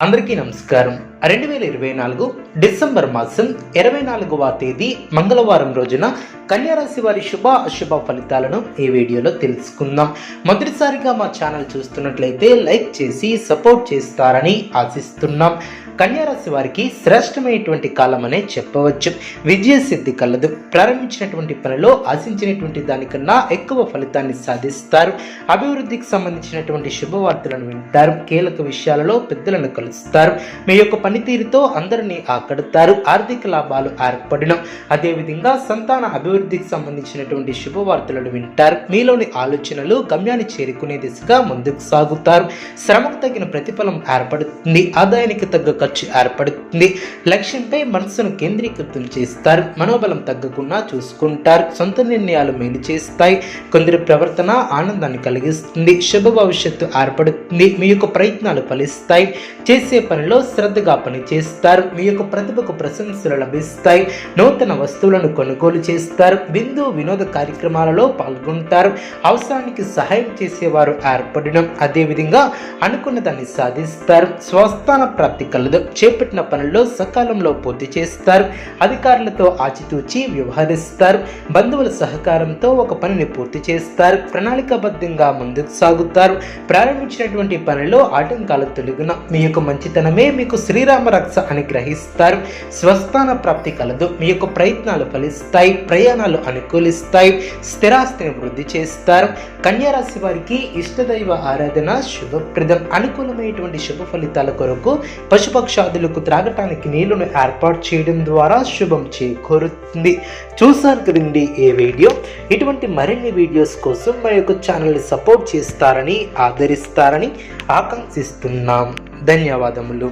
అందరికీ నమస్కారం. రెండు వేల ఇరవై నాలుగు డిసెంబర్ మాసం ఇరవై నాలుగవ తేదీ మంగళవారం రోజున కన్యారాశి వారి శుభ అశుభ ఫలితాలను ఈ వీడియోలో తెలుసుకుందాం. మొదటిసారిగా మా ఛానల్ చూస్తున్నట్లయితే లైక్ చేసి సపోర్ట్ చేస్తారని ఆశిస్తున్నాం. కన్యారాశి వారికి శ్రేష్టమైనటువంటి కాలం అనే చెప్పవచ్చు. విజయసిద్ధి కలదు. ప్రారంభించినటువంటి పనిలో ఆశించినటువంటి దానికన్నా ఎక్కువ ఫలితాన్ని సాధిస్తారు. అభివృద్ధికి సంబంధించినటువంటి శుభవార్తలను వింటారు. కీలక విషయాలలో పెద్దలను కలుస్తారు. మీ యొక్క పనితీరుతో అందరినీ ఆకడతారు. ఆర్థిక లాభాలు ఏర్పడడం. అదేవిధంగా సంతాన అభివృద్ధికి సంబంధించినటువంటి శుభవార్తలను వింటారు. మీలోని ఆలోచనలు గమ్యాన్ని చేరుకునే దిశగా ముందుకు సాగుతారు. శ్రమకు తగిన ప్రతిఫలం ఏర్పడుతుంది. ఆదాయానికి తగ్గ ఖర్చు ఏర్పడుతుంది. లక్ష్యంపై మనసును కేంద్రీకృతం చేస్తారు. మనోబలం తగ్గకుండా చూసుకుంటారు. సొంత నిర్ణయాలు మేలు చేస్తాయి. కొందరి ప్రవర్తన ఆనందాన్ని కలిగిస్తుంది. శుభ భవిష్యత్తు ఏర్పడుతుంది. మీ యొక్క ప్రయత్నాలు ఫలిస్తాయి. చేసే పనిలో శ్రద్ధగా పనిచేస్తారు మీ యొక్క ప్రతిభకు ప్రశంసలు లభిస్తాయి. నూతన వస్తువులను కొనుగోలు చేస్తారు. బిందు వినోద కార్యక్రమాలలో పాల్గొంటారు. అవసరానికి సహాయం చేసేవారు ఏర్పడడం అదేవిధంగా అనుకున్న దాన్ని సాధిస్తారు. స్వస్థాన ప్రాప్తి కలదు. చేపట్టిన పనుల్లో సకాలంలో పూర్తి చేస్తారు. అధికారులతో ఆచితూచి వ్యవహరిస్తారు. బంధువుల సహకారంతో ఒక పనిని పూర్తి చేస్తారు. ప్రణాళికాబద్ధంగా ముందుకు సాగుతారు. ప్రారంభించినటువంటి పనిలో ఆటంకాలు తొలగిన మీ యొక్క మంచితనమే మీకు శ్రీరామ రక్ష అని గ్రహిస్తారు. స్వస్థాన ప్రాప్తి కలదు. మీ యొక్క ప్రయత్నాలు ఫలిస్తాయి. ప్రయాణాలు అనుకూలిస్తాయి. స్థిరాస్తిని వృద్ధి చేస్తారు. కన్యారాశి వారికి ఇష్టదైవ ఆరాధన శుభప్రదం. అనుకూలమైనటువంటి శుభ ఫలితాల కొరకు పశుపక్షాదులకు త్రాగటానికి నీళ్ళను ఏర్పాటు చేయడం ద్వారా శుభం చేకూరుతుంది. చూసారు కదండి ఏ వీడియో? ఇటువంటి మరిన్ని వీడియోస్ కోసం మా యొక్క ఛానల్ని సపోర్ట్ చేస్తారని ఆదరిస్తారని ఆకాంక్షిస్తున్నాం. ధన్యవాదములు.